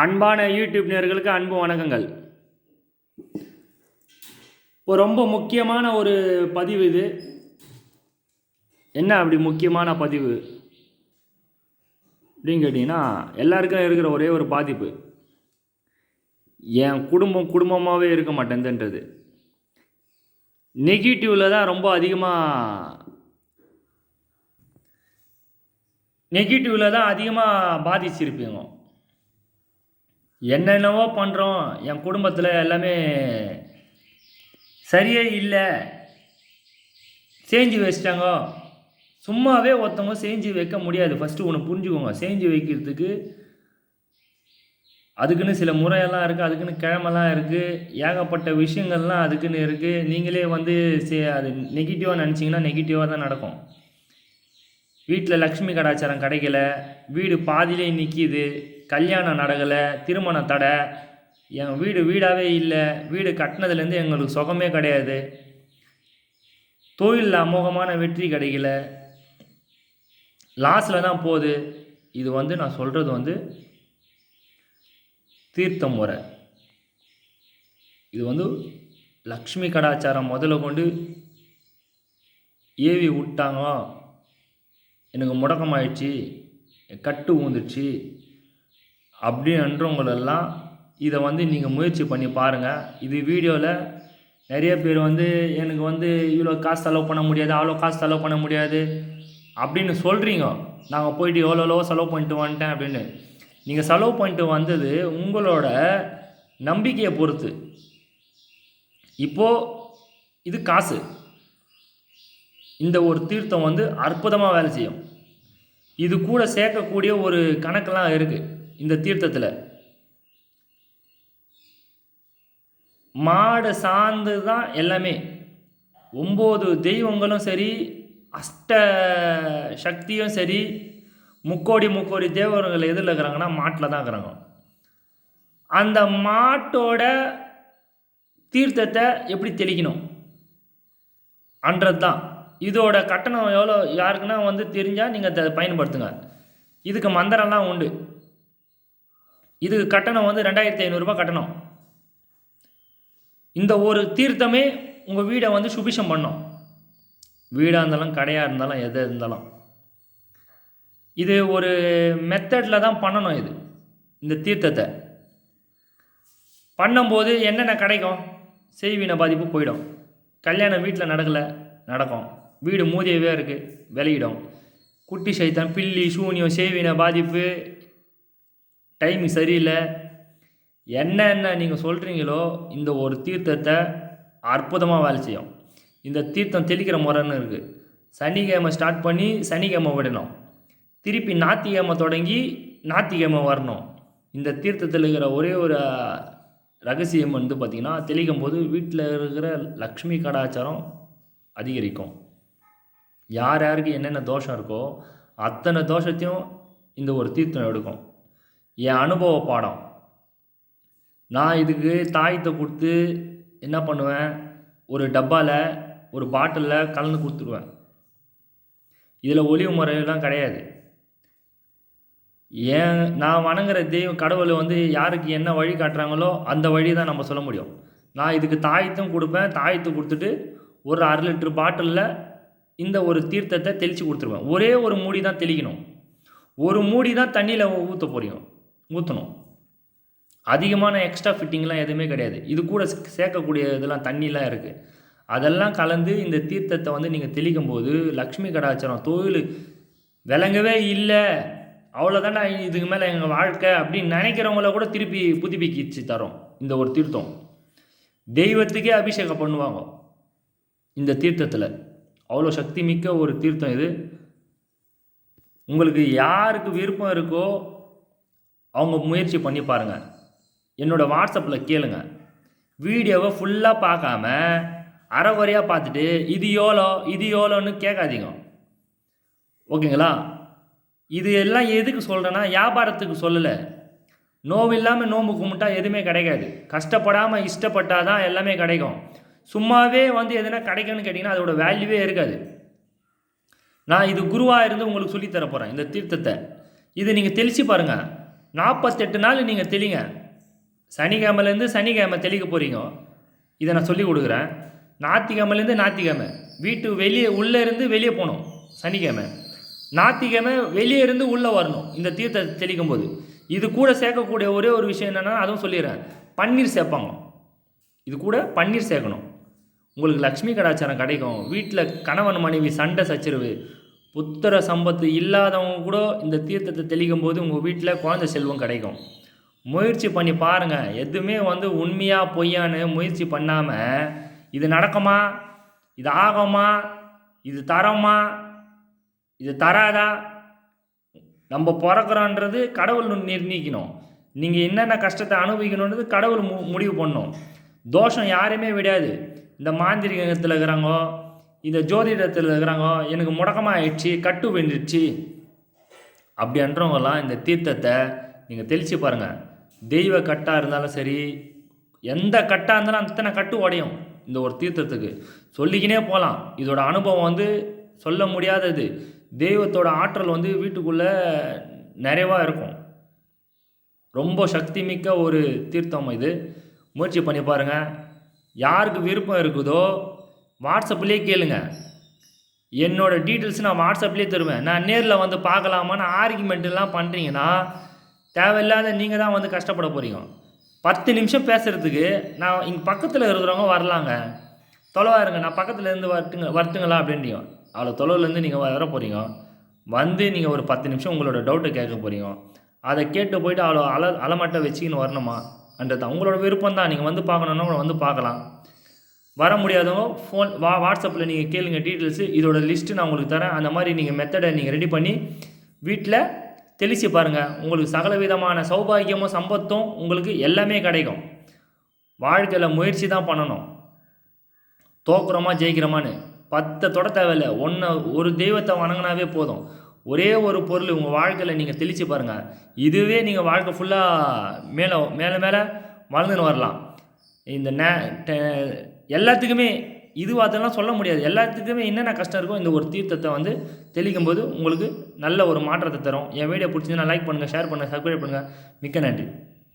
அன்பான யூடியூப் நேர்களுக்கு அன்பு வணக்கங்கள். இப்போ ரொம்ப முக்கியமான ஒரு பதிவு இது. என்ன அப்படி முக்கியமான பதிவு? அப்படின்னு கேட்டிங்கன்னா எல்லாருக்கும் இருக்கிற ஒரே ஒரு பாதிப்பு. என் குடும்பம் குடும்பமாகவே இருக்க மாட்டேன்துன்றது. நெகட்டிவில் தான் ரொம்ப அதிகமாக நெகட்டிவில் தான் அதிகமாக பாதிச்சிருப்பீங்க. என்னென்னவோ பண்ணுறோம் என் குடும்பத்தில் எல்லாமே சரியே இல்லை. செஞ்சு வச்சிட்டாங்க. சும்மாவே ஒருத்தவங்க செஞ்சு வைக்க முடியாது. ஃபஸ்ட்டு ஒன்று புரிஞ்சுக்கோங்க. செஞ்சு வைக்கிறதுக்கு அதுக்குன்னு சில முறையெல்லாம் இருக்குது அதுக்குன்னு கிழமெல்லாம் இருக்குது ஏகப்பட்ட விஷயங்கள்லாம் அதுக்குன்னு இருக்குது நீங்களே வந்து சே அது நெகட்டிவாக நினச்சிங்கன்னா நெகட்டிவாக தான் நடக்கும். வீட்டில் லக்ஷ்மி கடாச்சாரம் கிடைக்கல. வீடு பாதியிலே நிற்கிது கல்யாணம் நடக்கலை திருமண தடை என் வீடு வீடாகவே இல்லை வீடு கட்டினதுலேருந்து எங்களுக்கு சுகமே கிடையாது. தொழிலில் அமோகமான வெற்றி கிடைக்கல. லாஸில் தான் போகுது. இது வந்து நான் சொல்கிறது வந்து தீர்த்த முறை. இது வந்து லக்ஷ்மி கடாச்சாரம் முதல்ல கொண்டு ஏவி விட்டாங்க. எனக்கு முடக்கமாயிடுச்சு. கட்டு ஊந்துடுச்சு அப்படின்றவங்களெல்லாம் இதை வந்து நீங்கள் முயற்சி பண்ணி பாருங்கள் இது வீடியோவில் நிறைய பேர் வந்து எனக்கு வந்து இவ்வளோ காசு செலவு பண்ண முடியாது அவ்வளோ காசு செலவு பண்ண முடியாது அப்படின்னு சொல்கிறீங்க நாங்கள் போயிட்டு எவ்வளோ செலவு பண்ணிட்டு வந்துட்டேன் அப்படின்னு. நீங்கள் செலவு பண்ணிட்டு வந்தது உங்களோட நம்பிக்கையை பொறுத்து. இப்போது இது காசு. இந்த ஒரு தீர்த்தம் வந்து அற்புதமாக வேலை செய்யும். இது கூட சேர்க்கக்கூடிய ஒரு கணக்கெல்லாம் இருக்குது இந்த தீர்த்தத்தில். மாடு சார்ந்து தான் எல்லாமே. ஒம்பது தெய்வங்களும் சரி அஷ்ட சக்தியும் சரி முக்கோடி முக்கோடி தேவர்கள் எதில் இருக்கிறாங்கன்னா மாட்டில் தான் இருக்கிறாங்க. அந்த மாட்டோட தீர்த்தத்தை எப்படி தெளிக்கணும்? அன்றது தான் இதோட கட்டணம் எவ்வளோ யாருக்குன்னா வந்து தெரிஞ்சால் நீங்கள் அதை பயன்படுத்துங்க. இதுக்கு மந்திரம்லாம் உண்டு. இதுக்கு கட்டணம் வந்து ரெண்டாயிரத்தி ஐநூறுரூபா கட்டணம். இந்த ஒரு தீர்த்தமே உங்கள் வீடை வந்து சுபிஷம் பண்ணும். வீடாக இருந்தாலும் கடையாக இருந்தாலும் எது இருந்தாலும். இது ஒரு மெத்தடில் தான் பண்ணணும் இது இந்த தீர்த்தத்தை. பண்ணும்போது என்னென்ன கிடைக்கும்? செய்வின பாதிப்பு போயிடும். கல்யாணம் வீட்டில் நடக்கலை நடக்கும். வீடு மூதியவே இருக்குது விளையிடும். குட்டி சைத்தான் பில்லி சூனியம் செய்வின பாதிப்பு டைம் சரியில்லை. என்னென்ன நீங்கள் சொல்கிறீங்களோ இந்த ஒரு தீர்த்தத்தை அற்புதமாக வேலை செய்யும். இந்த தீர்த்தம் தெளிக்கிற முறைன்னு இருக்குது சனிக்கிழமை ஸ்டார்ட் பண்ணி சனிக்கிழமை விடணும். திருப்பி ஞாத்திக்கிழமை தொடங்கி ஞாத்திக்கிழமை வரணும். இந்த தீர்த்தத்தில் இருக்கிற ஒரே ஒரு ரகசியம் வந்து பார்த்திங்கன்னா தெளிக்கும் போது வீட்டில் இருக்கிற லக்ஷ்மி கடாச்சாரம் அதிகரிக்கும். யார் யாருக்கு என்னென்ன தோஷம் இருக்கோ அத்தனை தோஷத்தையும் இந்த ஒரு தீர்த்தம் எடுக்கும். என் அனுபவ பாடம். நான் இதுக்கு தாயத்தை கொடுத்து என்ன பண்ணுவேன்? ஒரு டப்பாவில் ஒரு பாட்டிலில் கலந்து கொடுத்துருவேன். இதில் ஒளிவு முறையெல்லாம் கிடையாது. ஏன் நான் வணங்குற தெய்வம் கடவுளை வந்து யாருக்கு என்ன வழி காட்டுறாங்களோ அந்த வழி தான் நம்ம சொல்ல முடியும். நான் இதுக்கு தாயத்தும் கொடுப்பேன் தாயத்து கொடுத்துட்டு ஒரு அரை லிட்டர் பாட்டிலில் இந்த ஒரு தீர்த்தத்தை தெளித்து கொடுத்துருவேன். ஒரே ஒரு மூடி தான் தெளிக்கணும். ஒரு மூடி தான் தண்ணியில் ஊற்ற போகிறோம் ஊற்றணும் அதிகமான எக்ஸ்ட்ரா ஃபிட்டிங்லாம் எதுவுமே கிடையாது. இது கூட சேர்க்கக்கூடிய இதெல்லாம் தண்ணிலாம் இருக்குது அதெல்லாம் கலந்து இந்த தீர்த்தத்தை வந்து நீங்கள் தெளிக்கும் போது லக்ஷ்மி கடாச்சாரம் தொழில் விளங்கவே இல்லை. அவ்வளோதானே இதுக்கு மேலே எங்கள் வாழ்க்கை அப்படின்னு நினைக்கிறவங்கள கூட திருப்பி புதுப்பிக்கிச்சு தரோம் இந்த ஒரு தீர்த்தம். தெய்வத்துக்கே அபிஷேகம் பண்ணுவாங்க இந்த தீர்த்தத்தில். அவ்வளோ சக்தி மிக்க ஒரு தீர்த்தம் இது. உங்களுக்கு யாருக்கு விருப்பம் இருக்கோ அவங்க முயற்சி பண்ணி பாருங்கள் என்னோடய வாட்ஸ்அப்பில் கேளுங்க. வீடியோவை ஃபுல்லாக பார்க்காம அரைகுறையாக பார்த்துட்டு இது எவ்வளோ இது எவ்வளோன்னு கேட்காதீங்க. ஓகேங்களா? இது எல்லாம் எதுக்கு சொல்கிறேன்னா வியாபாரத்துக்கு சொல்லலை. நோவு இல்லாமல் நோம்பு கும்பிட்டா எதுவுமே கிடைக்காது. கஷ்டப்படாமல் இஷ்டப்பட்டால் தான் எல்லாமே கிடைக்கும். சும்மாவே வந்து எதுனா கிடைக்கும்னு கேட்டிங்கன்னா அதோட வேல்யூவே இருக்காது. நான் இது குருவாக இருந்து உங்களுக்கு சொல்லித்தர போகிறேன் இந்த தீர்த்தத்தை. இதை நீங்கள் தெளித்து பாருங்கள் நாற்பத்தெட்டு நாள் நீங்கள் தெளிங்க. சனிக்கிழமைலேருந்து சனிக்கிழமை தெளிக்க போகிறீங்க இதை நான் சொல்லி கொடுக்குறேன். ஞாத்திக்கிழமைலேருந்து ஞாத்திக்கிழமை வீட்டு வெளியே உள்ளே இருந்து வெளியே போகணும். சனிக்கிழமை. ஞாத்திக்கிழமை வெளியே இருந்து உள்ளே வரணும். இந்த தீர்த்தத்தை தெளிக்கும் போது இது கூட சேர்க்கக்கூடிய ஒரே ஒரு விஷயம் என்னென்னா அதுவும் சொல்லிடுறேன். பன்னீர் சேர்ப்பாங்க. இது கூட பன்னீர் சேர்க்கணும். உங்களுக்கு லக்ஷ்மி கடாச்சாரம் கிடைக்கும். வீட்டில் கணவன் மனைவி சண்டை சச்சரவு புத்திர சம்பத்து இல்லாதவங்க கூட இந்த தீர்த்தத்தை தெளிக்கும் போது உங்கள் வீட்டில் குழந்தை செல்வம் கிடைக்கும். முயற்சி பண்ணி பாருங்கள் எதுவுமே வந்து உண்மையாக பொய்யான்னு முயற்சி பண்ணாமல் இது நடக்குமா? இது ஆகுமா? இது தரமா? இது தராதா? நம்ம பிறக்கிறோன்றது கடவுள் நிர்ணயிக்கணும் நீங்கள் என்னென்ன கஷ்டத்தை அனுபவிக்கணுன்றது கடவுள் மு முடிவு பண்ணும். தோஷம் யாரையுமே விடாது. இந்த மாந்திரிகத்தில் இருக்கிறாங்கோ இந்த ஜோதிடத்தில் இருக்கிறாங்கோ எனக்கு முடக்கமாக ஆயிடுச்சு கட்டு வெந்துடுச்சு அப்படின்றவங்கலாம் இந்த தீர்த்தத்தை நீங்கள் தெளித்து பாருங்கள் தெய்வ கட்டாக இருந்தாலும் சரி எந்த கட்டாக இருந்தாலும் அத்தனை கட்டு உடையும் இந்த ஒரு தீர்த்தத்துக்கு. சொல்லிக்கினே போகலாம். இதோட அனுபவம் வந்து சொல்ல முடியாதது. தெய்வத்தோட ஆற்றல் வந்து வீட்டுக்குள்ளே நிறைவாக இருக்கும். ரொம்ப சக்தி மிக்க ஒரு தீர்த்தம் இது. முயற்சி பண்ணி பாருங்கள் யாருக்கு விருப்பம் இருக்குதோ வாட்ஸ்அப்லேயே கேளுங்க. என்னோட டீட்டெயில்ஸ் நான் வாட்ஸ்அப்லேயே தருவேன். நான் நேரில் வந்து பார்க்கலாமான்னு ஆர்குமெண்ட்லாம் பண்ணுறீங்கன்னா தேவையில்லாத நீங்கள் தான் வந்து கஷ்டப்பட போகிறீங்க பத்து நிமிஷம் பேசுகிறதுக்கு நான் இங்கே பக்கத்தில் இருக்கிறவங்க வரலாங்க. தொலைவாக இருங்க நான் பக்கத்தில் இருந்து வரட்டுங்க வரட்டுங்களா அப்படின்றீங்க. அவ்வளோ தொலைவுலேருந்து நீங்கள் வர போகிறீங்க வந்து நீங்கள் ஒரு பத்து நிமிஷம் உங்களோட டவுட்டை கேட்க போகிறீங்க அதை கேட்டு போயிட்டு அவ்வளோ அல அலமட்டை வச்சுக்கின்னு வரணுமா? அன்றது உங்களோட விருப்பம் தான் நீங்கள் வந்து பார்க்கணுன்னா கூட வந்து பார்க்கலாம். வர முடியாதவங்க ஃபோன் வா வாட்ஸ்அப்பில் நீங்கள் கேளுங்க டீட்டெயில்ஸு இதோட லிஸ்ட்டு நான் உங்களுக்கு தரேன். அந்த மாதிரி நீங்கள் மெத்தடை நீங்கள் ரெடி பண்ணி வீட்டில் தெளிச்சு பாருங்கள் உங்களுக்கு சகல விதமான சௌபாகியமும் சம்பத்தும் உங்களுக்கு எல்லாமே கிடைக்கும். வாழ்க்கையில் முயற்சி தான் பண்ணணும். தோக்குறோமா ஜெயிக்கிறோமான்னு. பத்தை தொட தேவையில்ல. ஒன்று ஒரு தெய்வத்தை வணங்கினாவே போதும். ஒரே ஒரு பொருள் உங்கள் வாழ்க்கையில் நீங்கள் தெளித்து பாருங்கள் இதுவே நீங்கள் வாழ்க்கை ஃபுல்லாக மேலே மேலே மேலே வளர்ந்துன்னு வரலாம். இந்த நே எல்லாத்துக்குமே இது அதெல்லாம் சொல்ல முடியாது. எல்லாத்துக்குமே என்னென்ன கஷ்டம் இருக்கோ இந்த ஒரு தீர்த்தத்தை வந்து தெளிக்கும் போது உங்களுக்கு நல்ல ஒரு மாற்றத்தை தரும். என் வீடியோ பிடிச்சதுன்னா லைக் பண்ணுங்கள் ஷேர் பண்ணுங்கள் சப்ஸ்கிரைப் பண்ணுங்கள் மிக்க நன்றி.